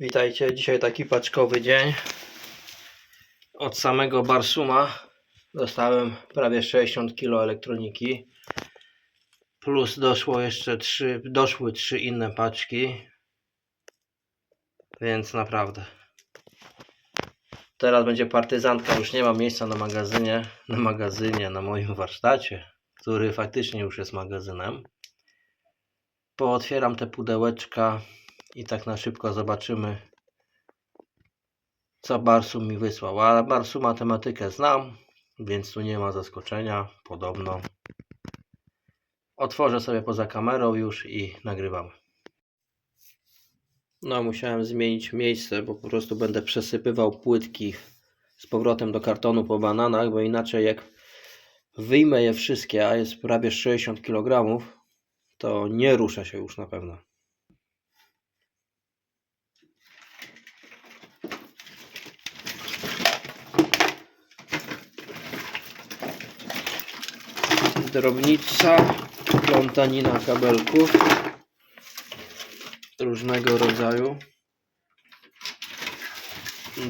Witajcie, dzisiaj taki paczkowy dzień. Od samego Barsuma dostałem prawie 60 kg elektroniki. Plus doszło jeszcze trzy, doszły trzy inne paczki. Więc naprawdę. Teraz będzie partyzantka, już nie ma miejsca na magazynie, na magazynie, na moim warsztacie, który faktycznie już jest magazynem. Pootwieram te pudełeczka i tak na szybko zobaczymy, co Barsum mi wysłał. A Barsu matematykę znam, więc tu nie ma zaskoczenia, podobno. Otworzę sobie poza kamerą już i nagrywam. No, musiałem zmienić miejsce, bo po prostu będę przesypywał płytki z powrotem do kartonu po bananach, bo inaczej jak wyjmę je wszystkie, a jest prawie 60 kg, to nie ruszę się już na pewno. Drobnica, plątanina kabelków różnego rodzaju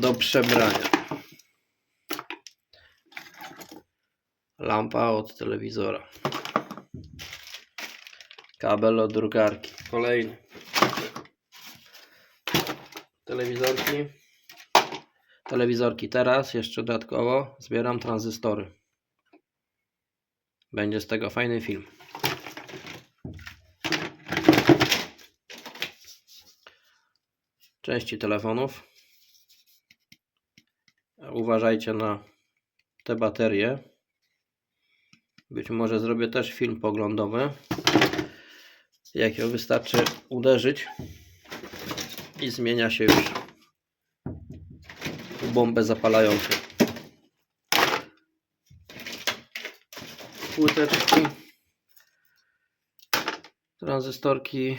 do przebrania. Lampa od telewizora. Kabel od drukarki. Kolejny. Telewizorki. Telewizorki teraz jeszcze dodatkowo zbieram tranzystory. Będzie z tego fajny film. Części telefonów. Uważajcie na te baterie. Być może zrobię też film poglądowy. Jak ją wystarczy uderzyć i zmienia się już bombę zapalającą. Płyteczki, tranzystorki,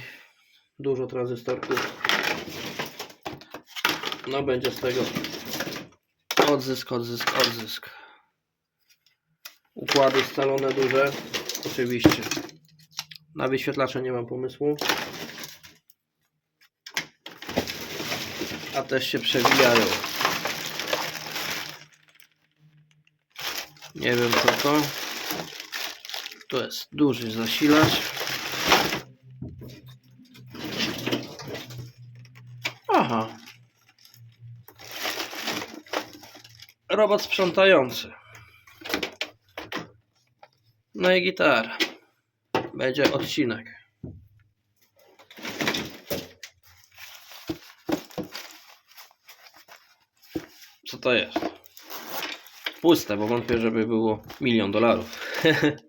dużo tranzystorków. No będzie z tego odzysk, odzysk, odzysk. Układy scalone duże, oczywiście. Na wyświetlacze nie mam pomysłu. A też się przewijają. Nie wiem co to. To jest duży zasilacz. Aha. Robot sprzątający. No i gitara. Będzie odcinek. Co to jest? Puste, bo wątpię, żeby było milion dolarów.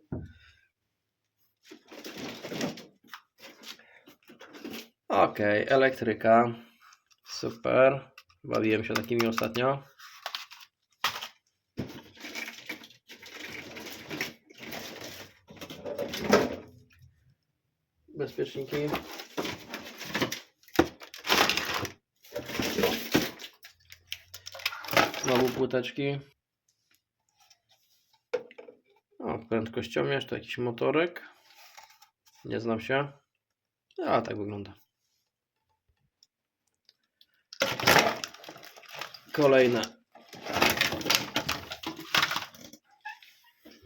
Okej, elektryka. Super. Bawiłem się takimi ostatnio. Bezpieczniki. Znowu płyteczki. O, prędkościomierz, to jakiś motorek. Nie znam się. A, tak wygląda. Kolejne.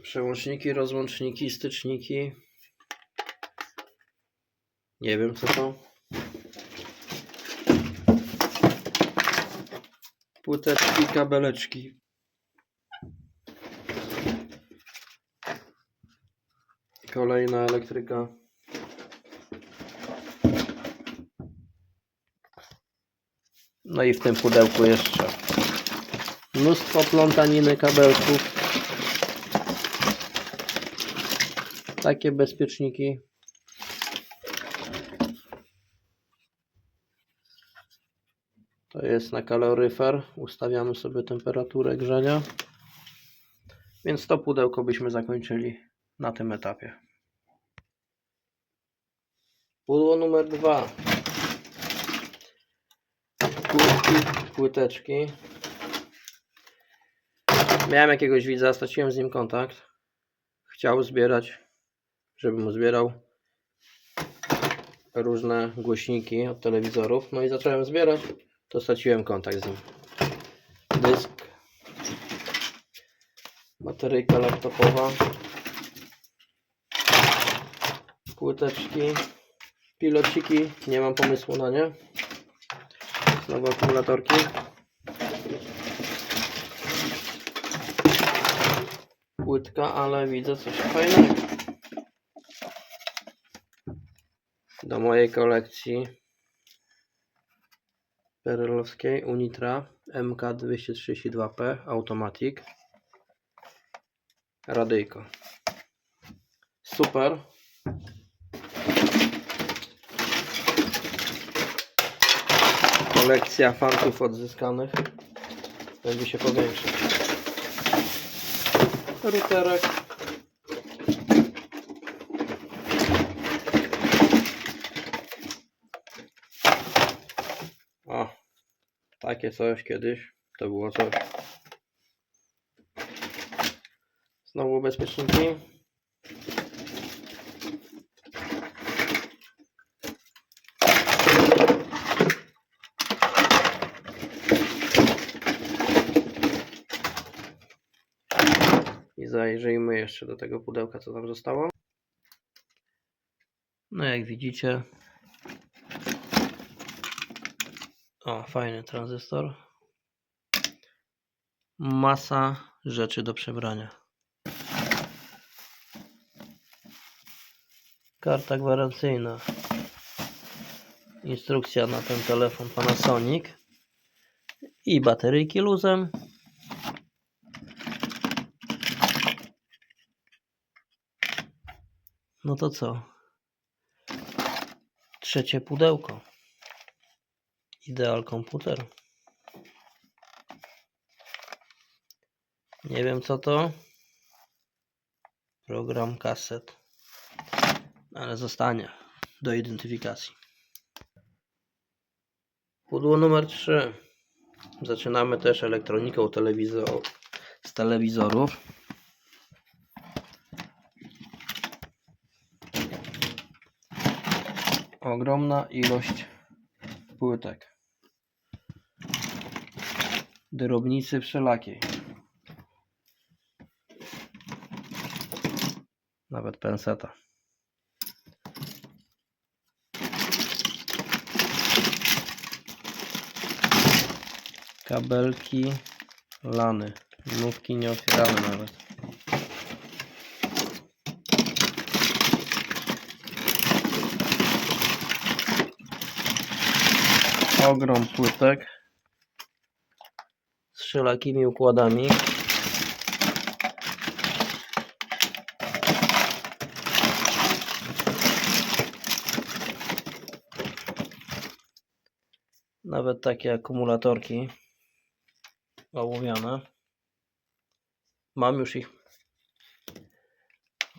Przełączniki, rozłączniki, styczniki. Nie wiem co to. Płyteczki, kabeleczki. Kolejna elektryka. No i w tym pudełku jeszcze mnóstwo plątaniny kabelków. Takie bezpieczniki. To jest na kaloryfer. Ustawiamy sobie temperaturę grzania. Więc to pudełko byśmy zakończyli na tym etapie. Pudło numer dwa płytki, płyteczki. Miałem jakiegoś widza, straciłem z nim kontakt. Chciał zbierać, żebym mu zbierał. różne głośniki od telewizorów. No i zacząłem zbierać, to straciłem kontakt z nim. Dysk, bateryjka laptopowa, płyteczki, pilociki, nie mam pomysłu na nie. Znowu akumulatorki. Płytka, ale widzę coś fajnego. Do mojej kolekcji perelowskiej Unitra MK232P Automatic radyjko super kolekcja fantów odzyskanych. Będzie się powiększać routerek. O takie coś kiedyś. To było coś. Znowu bezpieczniki zajrzyjmy jeszcze do tego pudełka, co tam zostało. No jak widzicie. O, fajny tranzystor. Masa rzeczy do przebrania. Karta gwarancyjna. Instrukcja na ten telefon Panasonic. I bateryjki luzem. No to co? Trzecie pudełko. Ideal komputer. Nie wiem co to. Program kaset. Ale zostanie do identyfikacji. Pudło numer 3. Zaczynamy też elektroniką telewizor z telewizorów. Ogromna ilość płytek. Drobnicy wszelakiej. Nawet penseta. Kabelki lany. Nówki nieotwierane nawet. Ogrom płytek z wszelakimi układami. Nawet takie akumulatorki ołowiane. Mam już ich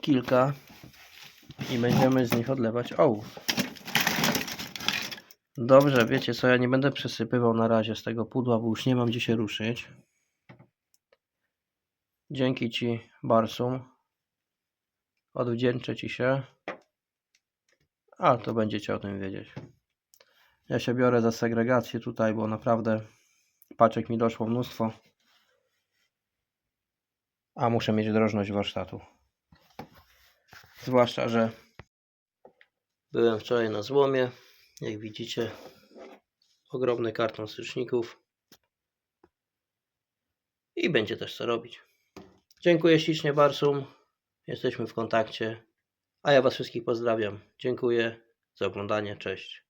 kilka i będziemy z nich odlewać ołów. Dobrze, wiecie co, ja nie będę przesypywał na razie z tego pudła, bo już nie mam gdzie się ruszyć. Dzięki Ci, Barsum. Odwdzięczę Ci się. A, to będziecie o tym wiedzieć. Ja się biorę za segregację tutaj, bo naprawdę paczek mi doszło mnóstwo. A muszę mieć drożność warsztatu. Zwłaszcza, że byłem wczoraj na złomie. Jak widzicie, ogromny karton styczników. I będzie też co robić. Dziękuję ślicznie Barsum. Jesteśmy w kontakcie. A ja Was wszystkich pozdrawiam. Dziękuję za oglądanie. Cześć.